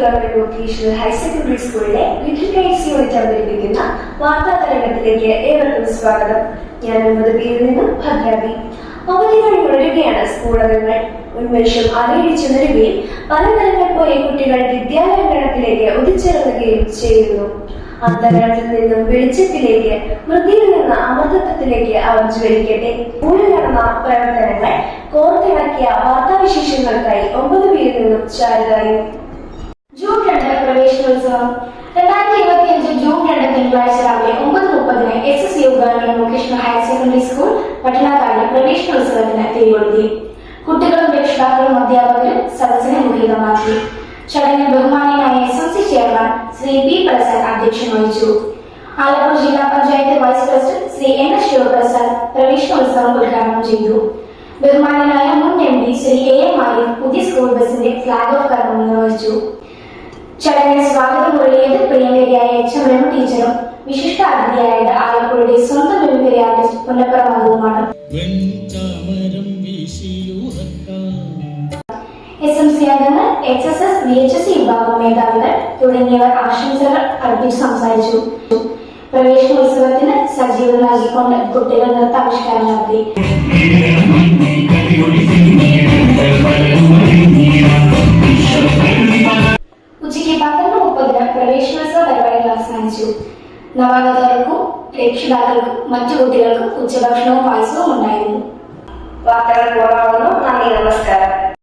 Government vocational higher secondary സ്കൂളിലെ little kites unit അവതരിപ്പിക്കുന്ന വാർത്താ തരംഗത്തിലേക്ക് ഏവർക്കും സ്വാഗതം. ഞാൻ ഒമ്പത് പേരിൽ നിന്നും ഭദ്രാവി അവധി കഴിഞ്ഞ് ഒഴുകുകയാണ് സ്കൂളകങ്ങൾ ഉന്മേഷം അലയടിച്ചുണരുകയും പലതരങ്ങൾ പോലെ കുട്ടികൾ വിദ്യാലയ ഗണത്തിലേക്ക് ഒതിച്ചിറങ്ങുകയും ചെയ്യുന്നു. അന്തരത്തിൽ നിന്നും വെളിച്ചത്തിലേക്ക് വൃത്തിയിൽ നിന്ന് അമൃതത്വത്തിലേക്ക് അവർ ജ്വലിക്കട്ടെ സ്കൂളിൽ നടന്ന പ്രവർത്തനങ്ങൾ കോർത്തിണക്കിയ വാർത്താവിശേഷങ്ങൾക്കായി ഒമ്പത് പേരിൽ നിന്നും ചാരുതായും ജൂൺ രണ്ട് പ്രവേശനോത്സവം. രണ്ടായിരത്തി ഇരുപത്തിയഞ്ച് ജൂൺ രണ്ട് തിങ്കളാഴ്ച രാവിലെ ഒമ്പത് മുപ്പതിന് S S U government vocational secondary school പട്ടണക്കാരി പ്രവേശനോത്സവത്തിന് തിരികൊളുത്തി കുട്ടികളും രക്ഷിതാക്കളും അധ്യാപകരും സദസ്സിനെ മുഖരിതമാക്കി ചടങ്ങിൽ ബഹുമാനിയായ S M C chairman Shri P Prasad അധ്യക്ഷം വഹിച്ചു. ആലപ്പുഴ ജില്ലാ panchayat vice president Shri N S Sivaprasad പ്രവേശനോത്സവം ഉദ്ഘാടനം ചെയ്തു. ബഹുമാനായ മുൻ M D Shri A M Arif പുതിയ സ്കൂൾ ബസിന്റെ ഫ്ലാഗ് ഓഫ് കർമ്മം നിർവഹിച്ചു. ചടങ്ങിൽ സ്വാഗതം മുരളിയത് പ്രിയങ്കരിയായ എച്ച് എം എം ടീച്ചറും വിശിഷ്ട അതിഥിയായത് ആലപ്പുഴയുടെ സ്വന്തം മിമിക്രി ആർട്ടിസ്റ്റ് പുന്നപ്പുറ മധുവുമാണ്. എസ് എം സി അംഗങ്ങൾ H S S V H S C വിഭാഗം മേധാവികൾ തുടങ്ങിയവർ ആശംസകൾ അർപ്പിച്ച് സംസാരിച്ചു. പ്രവേശനോത്സവത്തിന് സജീവം നൽകിക്കൊണ്ട് കുട്ടികൾ നൃത്താവിഷ്കാരം നടത്തി. ప్రవేశోత్సవ పరిపాలన అవసానించు నవాగతులకు ప్రేక్షకులకు మంచి ఉద్యోగులకు ఉచ్చభక్షణం పాల్సూ ఉన్నాయి వార్తల కోణంలో నా నమస్కారం.